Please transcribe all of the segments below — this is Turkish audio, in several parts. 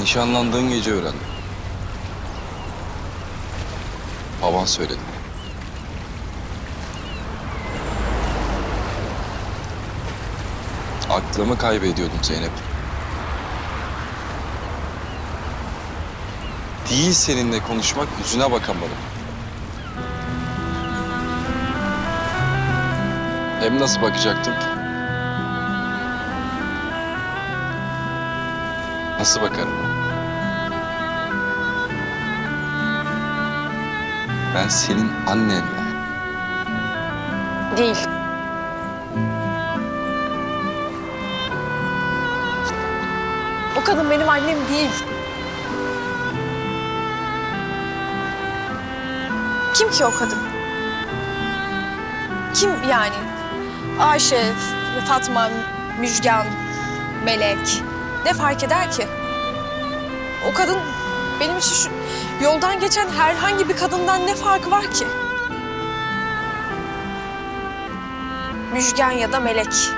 Nişanlandığın gece öğrendim. Baban söyledi. Aklımı kaybediyordum Zeynep. Değil seninle konuşmak, yüzüne bakamadım. Hem nasıl bakacaktım ki? Nasıl bakarım? Ben senin annen. Değil. O kadın benim annem değil. Kim ki o kadın? Kim yani? Ayşe, Fatma, Müjgan, Melek. Ne fark eder ki? O kadın benim için şu yoldan geçen herhangi bir kadından ne farkı var ki? Müjgan ya da Melek.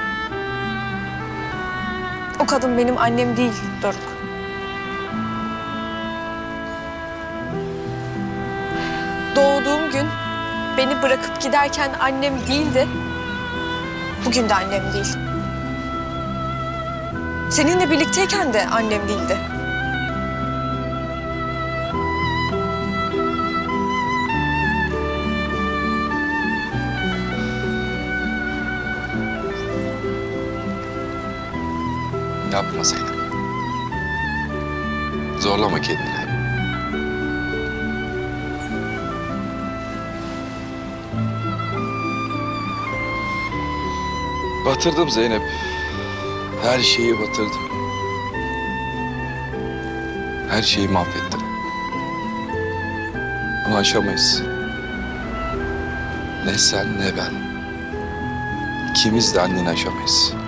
O kadın benim annem değil Doruk. Doğduğum gün beni bırakıp giderken annem değildi. Bugün de annem değil. Seninle birlikteyken de annem değildi. Yapma Zeynep. Zorlama kendini. Batırdım Zeynep. Her şeyi batırdım. Her şeyi mahvettim. Bunu aşamayız. Ne sen ne ben. İkimiz de anneni aşamayız.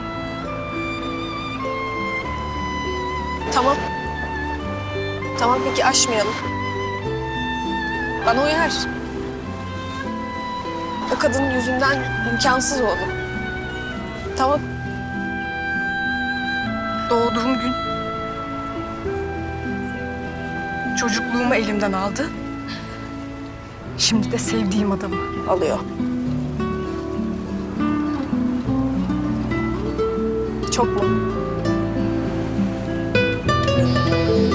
Tamam. Tamam peki aşmayalım. Bana uyar. O kadının yüzünden imkansız oldu. Tamam. Doğduğum gün çocukluğumu elimden aldı. Şimdi de sevdiğim adamı alıyor. Çok mu? Thank you.